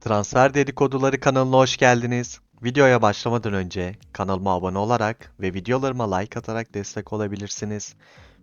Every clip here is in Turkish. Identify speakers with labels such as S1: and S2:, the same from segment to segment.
S1: Transfer Dedikoduları kanalına hoş geldiniz. Videoya başlamadan önce kanalıma abone olarak ve videolarıma like atarak destek olabilirsiniz.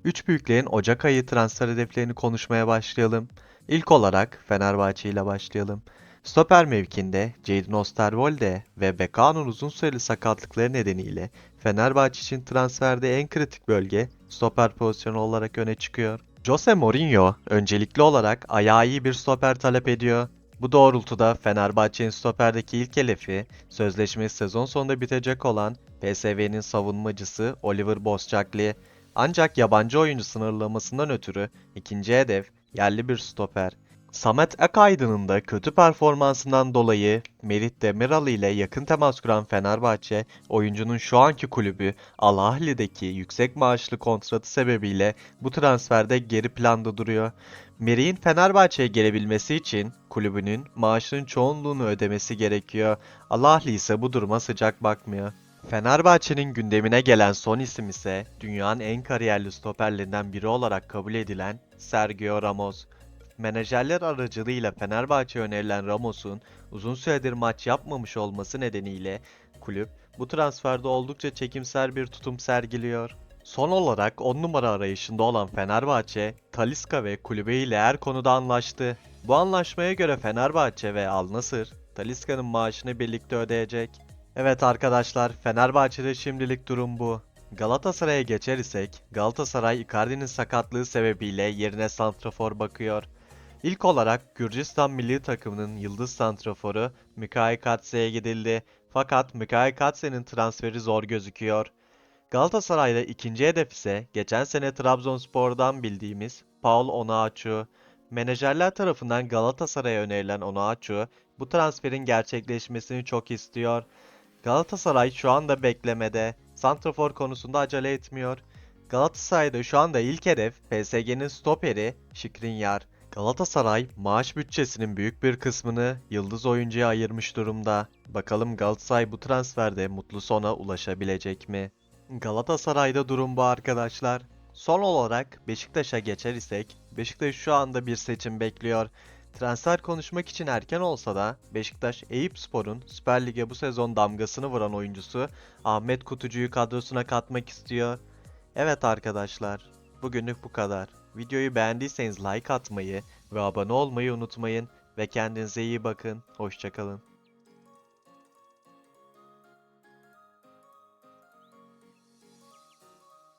S1: Üç büyüklerin Ocak ayı transfer hedeflerini konuşmaya başlayalım. İlk olarak Fenerbahçe ile başlayalım. Stoper mevkinde Jadon Osterwolde ve Bekano'nun uzun süreli sakatlıkları nedeniyle Fenerbahçe için transferde en kritik bölge stoper pozisyonu olarak öne çıkıyor. Jose Mourinho öncelikli olarak ayağı iyi bir stoper talep ediyor. Bu doğrultuda Fenerbahçe'nin stoperdeki ilk hedefi sözleşmesi sezon sonunda bitecek olan PSV'nin savunmacısı Oliver Boscagli. Ancak yabancı oyuncu sınırlamasından ötürü ikinci hedef yerli bir stoper. Samet Akaydın'ın da kötü performansından dolayı Merih Demiral ile yakın temas kuran Fenerbahçe, oyuncunun şu anki kulübü Al Ahly'deki yüksek maaşlı kontratı sebebiyle bu transferde geri planda duruyor. Merih'in Fenerbahçe'ye gelebilmesi için kulübünün maaşının çoğunluğunu ödemesi gerekiyor. Al Ahly ise bu duruma sıcak bakmıyor. Fenerbahçe'nin gündemine gelen son isim ise dünyanın en kariyerli stoperlerinden biri olarak kabul edilen Sergio Ramos. Menajerler aracılığıyla Fenerbahçe önerilen Ramos'un uzun süredir maç yapmamış olması nedeniyle kulüp bu transferde oldukça çekimser bir tutum sergiliyor. Son olarak 10 numara arayışında olan Fenerbahçe, Talisca ve kulübü ile her konuda anlaştı. Bu anlaşmaya göre Fenerbahçe ve Al Nassr, Talisca'nın maaşını birlikte ödeyecek. Evet arkadaşlar, Fenerbahçe'de şimdilik durum bu. Galatasaray'a geçer isek, Galatasaray Icardi'nin sakatlığı sebebiyle yerine santrafor bakıyor. İlk olarak Gürcistan milli takımının yıldız santraforu Mikhail Katse'ye gidildi. Fakat Mikhail Katse'nin transferi zor gözüküyor. Galatasaray'da ikinci hedef ise geçen sene Trabzonspor'dan bildiğimiz Paul Onuachu. Menajerler tarafından Galatasaray'a önerilen Onuachu bu transferin gerçekleşmesini çok istiyor. Galatasaray şu anda beklemede. Santrafor konusunda acele etmiyor. Galatasaray'da şu anda ilk hedef PSG'nin stoperi Skriniar. Galatasaray maaş bütçesinin büyük bir kısmını yıldız oyuncuya ayırmış durumda. Bakalım Galatasaray bu transferde mutlu sona ulaşabilecek mi? Galatasaray'da durum bu arkadaşlar. Son olarak Beşiktaş'a geçer isek, Beşiktaş şu anda bir seçim bekliyor. Transfer konuşmak için erken olsa da Beşiktaş Eyüpspor'un Süper Lig'e bu sezon damgasını vuran oyuncusu Ahmet Kutucu'yu kadrosuna katmak istiyor. Evet arkadaşlar, bugünlük bu kadar. Videoyu beğendiyseniz like atmayı ve abone olmayı unutmayın ve kendinize iyi bakın. Hoşçakalın.